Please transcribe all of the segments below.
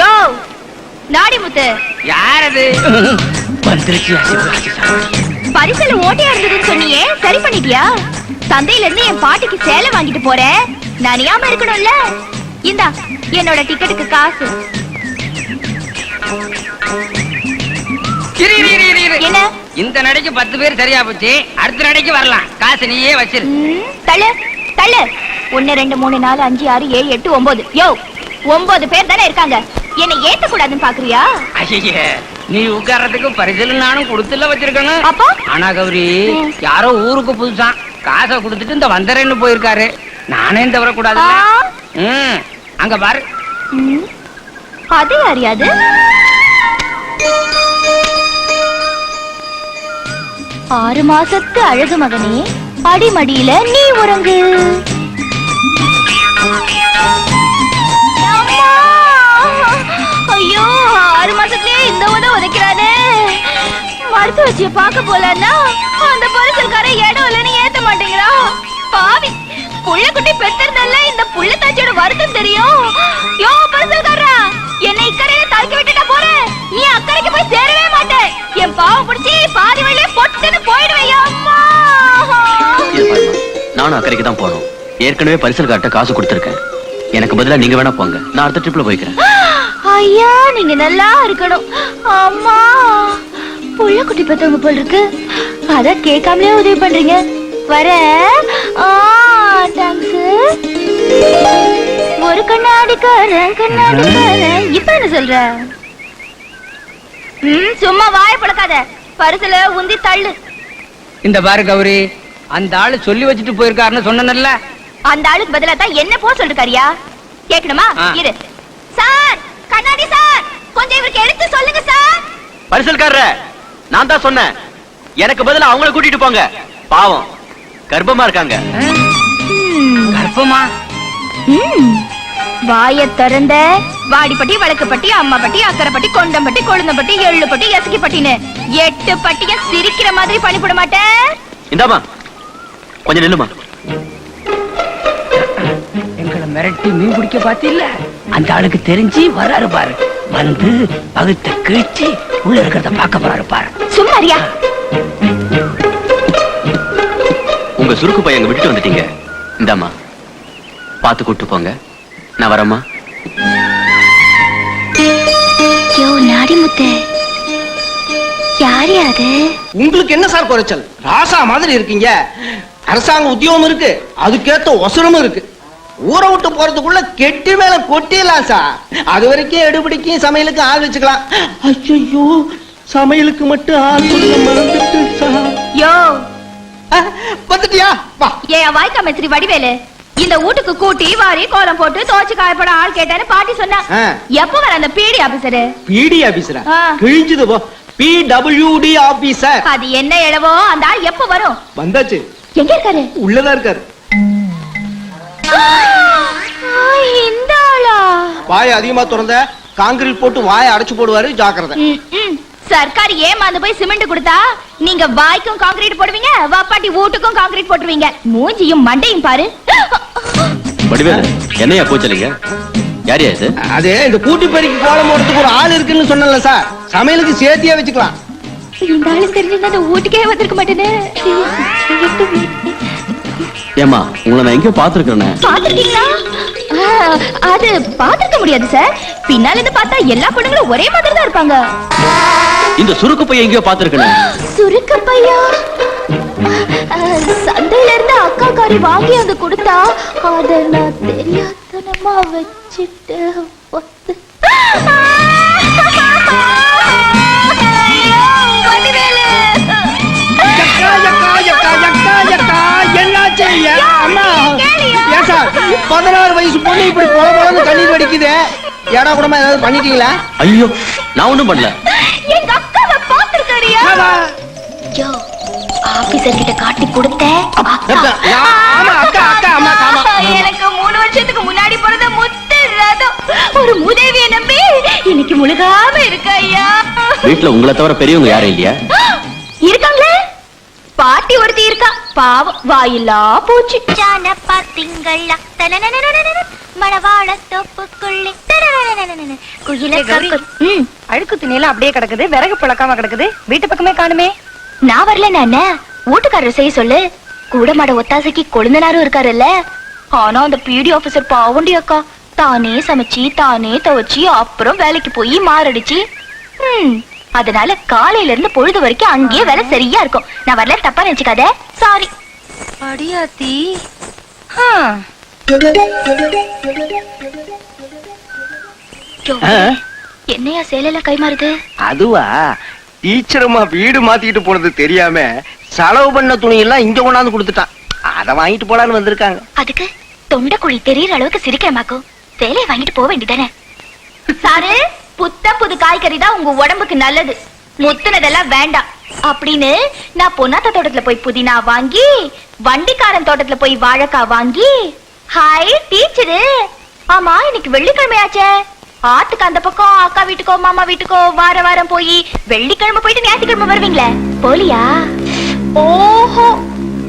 யோ நாடிமுத்து யாரது? வந்துருச்சு பரிசல ஓட்டையா இருந்ததுன்னு சொன்னியே சரி பண்ணிட்டியா? சந்தையில இருந்து என் பாட்டிக்கு சேலை வாங்கிட்டு போறேன் நனியாம இருக்கணும்ல. இந்தா என்னோட டிக்கெட்டுக்கு காசு. என்ன? இந்த நடைக்கு பத்து பேர் சரியா போச்சு. அடுத்த நடைக்கு வரலாம். காசு நீயே வச்சிரு. தள்ளு தள்ளு. ஒன்னு ரெண்டு மூணு நாலு அஞ்சு ஆறு ஏழு எட்டு ஒன்பது யோ ஒன்பது பேர் தானே இருக்காங்க. என்னை ஏத்த கூடாதுன்னு பாக்குறியா? ஐயே நீ உட்கார்றதுக்கு பரிசல் நானும் கொடுத்துல வச்சிருக்கணும் அப்போ? ஆனா கௌரி. யாரோ ஊருக்கு புதுசான் காசை கொடுத்துட்டு இந்த வந்தரேன்னு போயிருக்காரு. நானே தவற கூடாது ஆ, ம் அங்க பாரு. அது யாரியாது ஆறு மாசத்து அழகு மகனே அடிமடியில நீ உறங்கு. மருத்துவ வச்சிய பார்க்க போலன்னா அந்த பரிசல்காரன் இடம் இல்லைன்னு ஏத்த மாட்டேங்கிறா. பாவி புள்ள குட்டி பெத்திருந்தல்ல இந்த புள்ள தாச்சியோட வருத்தம் தெரியும். யோ பரிசல்காரா என்னை இக்கரையில தள்க்கி விட்டுட்ட போறேன் நீ அக்கறைக்கு போய் சேரவே மாட்டே. என் பாவம் பிடிச்சி பாதி வழியே பொட்டுன்னு போயிடுவையா அம்மா. நானும் அக்கறைக்கு தான் போகணும் ஏற்கனவே பரிசல் காட்ட காசு கொடுத்துருக்கேன். எனக்கு பதிலா நீங்க வேணா போங்க. நான் அடுத்த ட்ரிப்ல போய்க்கிறேன். ஐயா நீங்க நல்லா இருக்கணும். அம்மா. புள்ள குட்டி பெத்தவங்க போல் இருக்கு. அத கேட்காமலே உதவி பண்றீங்க. வர. ஒரு கண்ணாடிக்காரன் கண்ணாடிக்காரன் இப்ப என்ன சொல்ற? ம் சும்மா வாய பழக்காத. பரிசுல உந்தி தள்ளு. இந்த பாரு கௌரி அந்த ஆளு சொல்லி வச்சுட்டு போயிருக்காருன்னு சொன்னேன்ல அந்த ஆளுக்கு பதிலா தான் என்ன போ சொல்லிருக்காரியா? கேக்கணுமா. இரு. சார் கண்ணாடி சார் கொஞ்சம் இவருக்கு எடுத்து சொல்லுங்க சார். பரிசல்காரர. நான் தான் சொன்னேன். எனக்கு பதிலா அவங்கள கூட்டிட்டு போங்க. பாவம். கர்ப்பமா இருக்காங்க. கர்ப்பமா? ம். வாய திறந்த. வாடிப்பட்டி வழக்குப்பட்டி அம்மாப்பட்டி அக்கரைப்பட்டி கொண்டம்பட்டி கொழுந்தம்பட்டி எள்ளுப்பட்டி எசக்கிப்பட்டின்னு எட்டு பட்டிய சிரிக்கிற மாதிரி பண்ணிவிட மாட்டேன். இந்தாமா கொஞ்சம் நில்லுமா எங்களை மிரட்டி மீன் பிடிக்க பாத்தில்ல அந்த ஆளுக்கு தெரிஞ்சு வராரு பாரு. வந்து பகுத்த கிழிச்சு உள்ள இருக்கிறத பார்க்க போறாரு பாரு. சும்மாரியா உங்க சுருக்கு பையன் விட்டுட்டு வந்துட்டீங்க. இந்தாமா பார்த்து கூட்டு போங்க. நான் வரேம்மா. யோ நாடிமுத்து யார் அது? உங்களுக்கு என்ன சார் குறைச்சல்? ராசா மாதிரி இருக்கீங்க. அரசாங்க உத்தியோகம் இருக்கு. அதுக்கேத்த ஒசரமும் இருக்கு. ஊரை விட்டு போறதுக்குள்ள கெட்டி மேல கொட்டிடலாம் சார் அது வரைக்கும் எடுபிடிக்கும் சமையலுக்கு ஆள் வச்சுக்கலாம். ஐயோ சமையலுக்கு மட்டும் ஆள் சொல்ல மறந்துட்டேன் சார் யோ. அஹ், வந்துட்டியா? வா. ஏன் வாய்க்கா மேஸ்திரி வடிவேலு. இந்த வீட்டுக்கு கூட்டி வாரி கோலம் போட்டு தோச்சு காயப்பட ஆள் கேட்டாரு பாட்டி சொன்னா. எப்ப வர அந்த பீடி ஆபீசரு பிடி ஆபீசரா. கிழிஞ்சது போ. பிடபிள்யூடி ஆபீசர் அது என்ன இளவோ அந்த ஆள் எப்ப வரும்? வந்தாச்சு. எங்க இருக்காரு? உள்ளதா இருக்காரு. இந்த ஆளா? வாயை அதிகமா திறந்த காங்கிரீட் போட்டு வாயை அடைச்சு போடுவாரு ஜாக்கிரதை. சர்க்கார் ஏமாந்து போய் சிமெண்ட் கொடுத்தா நீங்க வாய்க்கும் காங்கிரீட் போடுவீங்க வாப்பாட்டி வீட்டுக்கும் காங்கிரீட் போட்டுருவீங்க. மூஞ்சியும் மண்டையும் பாரு. வடிவேலு என்னையா கூச்சலிங்க? யாரையா இது? அது இந்த கூட்டி பெருக்கி கோலம் போடுறதுக்கு ஒரு ஆள் இருக்குன்னு சொன்னல சார். சமையலுக்கு சேர்த்தியா வச்சுக்கலாம். இந்த ஆளு தெரிஞ்சிருந்தா அந்த வீட்டுக்கே வந்திருக்க மாட்டேனே. ஏமா உங்களை நான் எங்கேயோ பாத்துருக்கேன் பாத்திருக்கீங்களா அது பாத்திருக்க முடியாது சார் பின்னால இருந்து பார்த்தா எல்லா பொண்ணுங்களும் ஒரே மாதிரி தான் இருப்பாங்க. இந்த சுருக்கு பையன் எங்கேயோ பாத்துருக்கேன் சுருக்க பையா? சந்தையில இருந்து அக்கா காரி வாங்கி வந்து கொடுத்தா அத நான் தெரியாதனமா வச்சுட்டு வந்து பொண்ணு இப்படி பொல பொலன்னு கண்ணீர் வடிக்குது? ஏடா கூடமா ஏதாவது பண்ணிட்டீங்களா? ஐயோ நான் ஒண்ணும் பண்ணல. எங்க அக்காவை பார்த்திருக்காரியா ஆமா. யோ ஆபீசர் கிட்ட காட்டி கொடுத்த ஆமா, அக்கா, அக்கா, அம்மா, ஆமா. எனக்கு மூணு வருஷத்துக்கு முன்னாடி பிறந்த முத்து ரதம். ஒரு மூதேவிய நம்பி இன்னைக்கு முழுகாம இருக்க ஐயா. வீட்டுல உங்களை தவிர பெரியவங்க யாரும் இல்லையா? இருக்காங்களே? பாட்டி ஒருத்தி இருக்கா. பாவம் வாயில்லா போச்சு. பாத்தீங்களா மணவாள தோப்புக்குள்ளே. குயில ஏய், அழுக்கு துணியெல்லாம் அப்படியே கிடக்குது விறகு புழக்காம கிடக்குது வீட்டு பக்கமே காணுமே நான் வரல என்ன வீட்டுக்காரர் செய்ய சொல்லு கூட மாட ஒத்தாசைக்கு கொழுந்தனாரும் இருக்காருல்ல ஆனா அந்த பிடி ஆபீசர் பாவண்டி அக்கா தானே சமைச்சு தானே துவைச்சு அப்புறம் வேலைக்கு போய் மாரடிச்சு ம், அதனால காலையில இருந்து பொழுது வரைக்கும் அங்கேயே வேலை சரியா இருக்கும் நான் வரல தப்பா நினைச்சுக்காத சாரி அடியாத்தி என்னையா சேலையில கை மாறுது? அதுவா? டீச்சரம்மா வீடு மாத்திக்கிட்டு போனது தெரியாம செலவு பண்ண துணி எல்லாம் இங்க கொண்டாந்து கொடுத்துட்டான் அத வாங்கிட்டு போலான்னு வந்திருக்காங்க. அதுக்கு தொண்டை குழி தெரியற அளவுக்கு சிரிக்கிறமாக்கும் சேலையை வாங்கிட்டு போக வேண்டியதானே? சாரு புத்த புது காய்கறி தான் உங்க உடம்புக்கு நல்லது. முத்துனதெல்லாம் வேண்டாம். அப்படின்னு நான் பொன்னாத்த தோட்டத்துல போய் புதினா வாங்கி வண்டிக்காரன் தோட்டத்துல போய் வாழைக்காய் வாங்கி ஹாய் டீச்சரு ஆமா இன்னைக்கு வெள்ளிக்கிழமையாச்சே. ஆத்துக்கு அந்த பக்கம் அக்கா வீட்டுக்கோ மாமா வீட்டுக்கோ வார வாரம் போய் வெள்ளிக்கிழமை போயிட்டு ஞாயிற்றுக்கிழமை வருவீங்களே? போலியா? ஓஹோ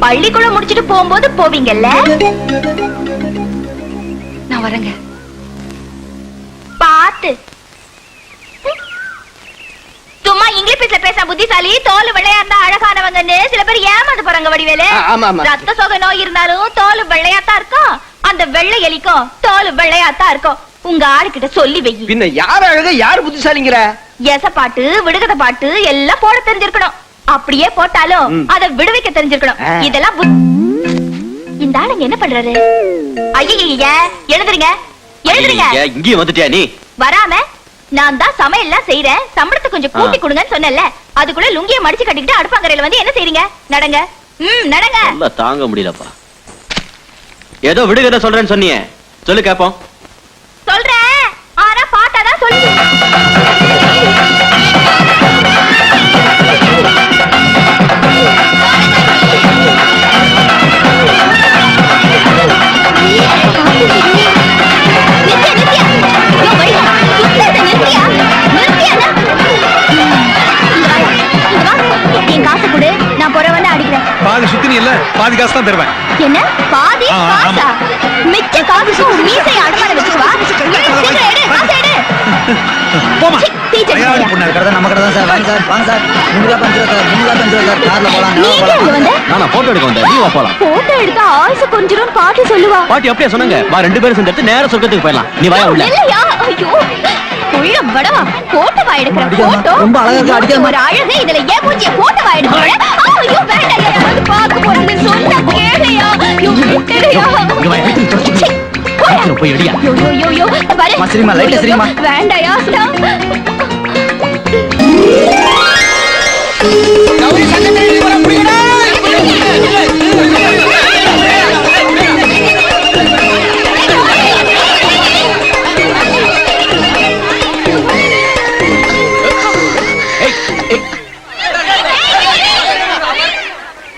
பள்ளிக்கூடம் முடிச்சிட்டு போகும்போது போவீங்கல்ல? நான் வரேங்க. பாத்து. சும்மா இங்கிலீஷ் பேச பேச புத்திசாலி தோல் வெள்ளையா இருந்தா அழகானவங்கன்னு சில பேர் ஏமாந்து போறாங்க வடிவேலு. ரத்த சோகை நோய் இருந்தாலும் தோல் வெள்ளையாத்தான் இருக்கும். அந்த வெள்ளை எலிக்கும் தோல் வெள்ளையாத்தான் இருக்கும். உங்க ஆளுகிட்ட சொல்லி வை. பின்ன யார் அழக யார் புத்திசாலிங்கிற? எச பாட்டு விடுகத பாட்டு எல்லாம் போட தெரிஞ்சிருக்கணும். அப்படியே போட்டாலும். அத விடுவிக்க தெரிஞ்சிருக்கணும். இதெல்லாம் இந்த ஆளுங்க என்ன பண்றாரு? ஐய எழுதுறீங்க எழுதுறீங்க இங்கேயும் வந்துட்டியா நீ? வராம நான் தான் சமையல்லாம் செய்றேன். சம்பளத்தை கொஞ்சம் கூட்டி. கொடுங்கன்னு சொன்னேன்ல. அதுக்குள்ள லுங்கிய மடிச்சு கட்டிக்கிட்டு அடுப்பாங்கரையில வந்து என்ன செய்றீங்க? நடங்க. ம் நடங்க. நல்லா தாங்க முடியலப்பா. ஏதோ விடுகதை சொல்றேன்னு சொன்னியே. சொல்லு கேப்போம். சொல்றேன் ஆனா பாட்டாதான் சொல்லு பாதி சுத்தினி இல்ல பாதி காசு தான் தருவேன். என்ன? காசா மீசை அடமான சீக்கிரம் எடு காசை எடு போமா? பொண்ணு. நம்ம கடை தான் சார். வாங்க சார் வாங்க சார். முன்னூறு பஞ்சு ரூபா சார் முன்னூறு பஞ்சு சார். கார்ல போலாம் நானா போட்டோ எடுக்க வந்தேன். நீ வா போலாம். போட்டோ எடுத்தா ஆயுசு கொஞ்சம் பாட்டி சொல்லுவா. பாட்டி அப்படியே சொன்னாங்க. வா ரெண்டு பேரும் சேர்ந்து நேரா சொர்க்கத்துக்கு போயிடலாம். நீ வாயா உள்ள. இல்லையா? ஐயோ. உள்ள வடவா எடுக்கிற ரொம்ப அழகா அடிக்காம. ஒரு அழகு இதுல ஏன் மூஞ்சிய போட்டோவா எடுக்கிற ஐயோ வேண்டாம் யாராவது பார்க்க போறாங்க சொன்னா கேளையா? ஐயோ விட்டுடுயா? இங்க வா, போயா. யோ, யோ, சுதா.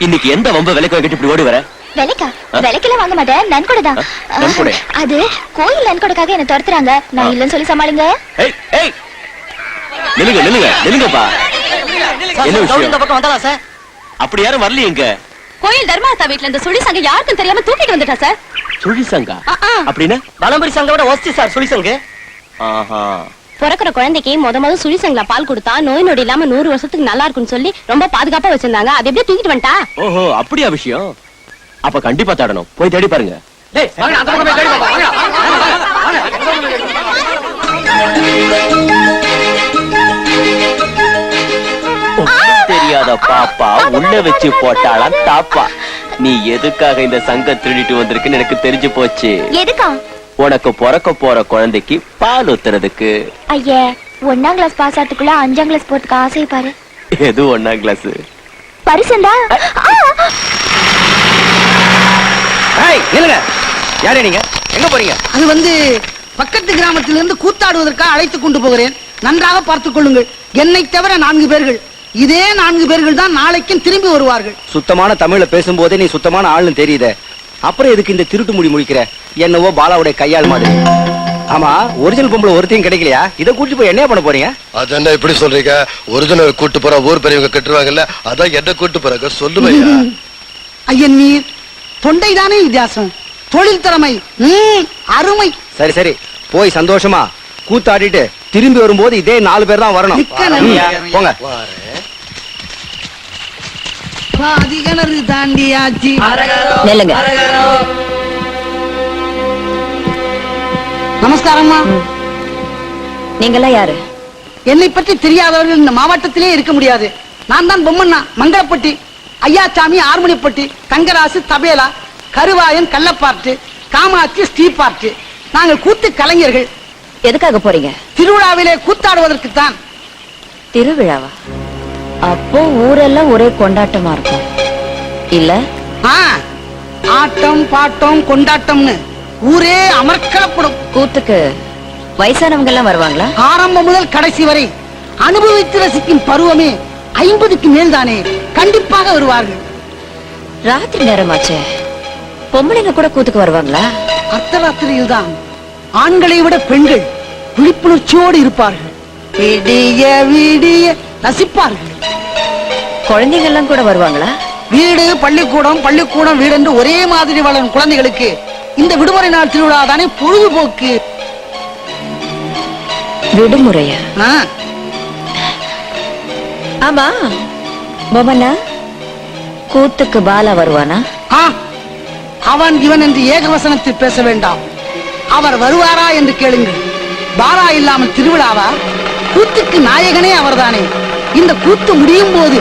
இன்னைக்கு எந்த வம்ப விலைக்கு வைக்கிட்டு இப்படி ஓடி வர? விலைக்கா? விலைக்கெல்லாம் வாங்க மாட்டேன். நன்கொடையா? அது கோயில் நன்கொடைக்காக என்ன துரத்துறாங்க. நான். இல்லைன்னு சொல்லி சமாளிங்க. ஏய் ஏய்! நில்லுங்க நில்லுங்க நில்லுங்கப்பா. என்ன விஷயம்? இந்த பக்கம் வந்தாலா சார்? அப்படி யாரும் வரலையே இங்க? கோயில் தர்மாஸ்தா வீட்ல இந்த சுழி சங்க யாருக்கும் தெரியாம தூக்கிட்டு வந்துட்டா சார்? சுழி சங்கா. அப்படின்னா? பலம்பரி சங்க விட ஒஸ்தி சார் சுழி சங்கு ஆஹா. பிறக்கிற குழந்தைக்கு முத முத சுழி சங்கில பால் கொடுத்தா நோய் நொடி இல்லாம நூறு வருஷத்துக்கு நல்லா இருக்கும்னு சொல்லி ரொம்ப பாதுகாப்பா வச்சிருந்தாங்க. அது எப்படியே தூக்கிட்டு வந்துட்டா? ஓஹோ அப்படியா விஷயம்? அப்ப கண்டிப்பா தேடணும். போய் தேடி பாருங்க. தெரியாத பாப்பா உள்ள வச்சு போட்டாலாம் தாப்பா. நீ எதுக்காக இந்த சங்கம் திருடிட்டு வந்திருக்குன்னு எனக்கு தெரிஞ்சு போச்சு. எதுக்கா? உனக்கு பிறக்க போற குழந்தைக்கு பால் ஊத்துறதுக்கு. ஐயே ஒன்னாம் கிளாஸ் பாஸ் ஆகிறதுக்குள்ள அஞ்சாம் கிளாஸ் போறதுக்கு ஆசை பாரு. எது ஒண்ணாம் கிளாஸ் பரிசந்தா ஏய் நில்லுங்க. யாரே நீங்க? எங்க போறீங்க? அது வந்து பக்கத்து கிராமத்திலிருந்து கூத்தாடுவதற்காக அழைத்துக் கொண்டு போகிறேன். நன்றாக பார்த்துக் கொள்ளுங்கள். என்னை தவிர நான்கு பேர்கள். இதே நான்கு பேர்கள் தான் நாளைக்கும் திரும்பி வருவார்கள். சுத்தமான தமிழ்ல பேசும்போதே நீ சுத்தமான ஆள்னு தெரியுதே. அப்புறம் எதுக்கு இந்த திருட்டு முடி முடிக்கிற என்னவோ பாலாவுடைய கையாள் மாதிரி. ஆமா ஒரிஜினல் பொம்பளை ஒருத்தையும் கிடைக்கலையா? இதை கூட்டிட்டு போய் என்ன பண்ண போறீங்க? அது என்ன இப்படி சொல்றீங்க? ஒரிஜினல் கூட்டு போற ஊர் பெரியவங்க கட்டுருவாங்கல்ல அதான் என்ன கூட்டு போறாங்க. சொல்லுவையா ஐயன் நீர் தொண்டைதானே வித்தியாசம். தொழில் திறமை அருமை. சரி சரி. போய் சந்தோஷமா கூத்தாடிட்டு திரும்பி வரும்போது இதே நாலு பேர் தான் வரணும். போங்க. பாதி கிணறு தாண்டியாச்சு நெல்லுங்க. நமஸ்காரம்மா. நீங்கெல்லாம் யாரு? என்னை பற்றி தெரியாதவர்கள் இந்த மாவட்டத்திலே இருக்க முடியாது. நான் தான் பொம்மண்ணா மங்களப்பட்டி ஐயாச்சாமி ஆறுமணிப்பட்டி தங்கராசு தபேலா கருவாயன் கள்ளப்பாட்டு காமாட்சி ஸ்ரீபாட்டு நாங்கள் கூத்து கலைஞர்கள். எதுக்காக போறீங்க? திருவிழாவிலே கூத்தாடுவதற்கு தான் திருவிழாவா? அப்போ ஊரெல்லாம் ஒரே கொண்டாட்டமா இருக்கும். இல்ல? ஆட்டம் பாட்டம் கொண்டாட்டம்னு ஊரே அமர்க்களப்படும் கூத்துக்கு வயசானவங்க எல்லாம் வருவாங்களா? ஆரம்பம் முதல் கடைசி வரை அனுபவித்து ரசிக்கும் பருவமே ஐம்பதுக்கு மேல்தானே கண்டிப்பாக வருவார்கள். ராத்திரி நேரமாச்சே. பொம்பளைங்க கூட கூத்துக்கு வருவாங்களா? அர்த்தராத்திரியில் தான் ஆண்களை விட பெண்கள் விழிப்புணர்ச்சியோடு இருப்பார்கள். விடிய விடிய ரசிப்பார்கள். குழந்தைங்க எல்லாம் கூட வருவாங்களா? வீடு பள்ளிக்கூடம் பள்ளிக்கூடம் வீடு என்று ஒரே மாதிரி வளரும் குழந்தைகளுக்கு இந்த விடுமுறை நாள் திருவிழா தானே பொழுதுபோக்கு. விடுமுறையா? ஆ, ஆமா. பொம்மண்ணா கூத்துக்கு பாலா வருவானா? ஆ, அவன் இவன் என்று ஏகவசனத்தில் பேச வேண்டாம். அவர் வருவாரா என்று கேளுங்கள். பாரா இல்லாமல் திருவிழாவா? கூத்துக்கு நாயகனே அவர்தானே. இந்த கூத்து முடியும் போது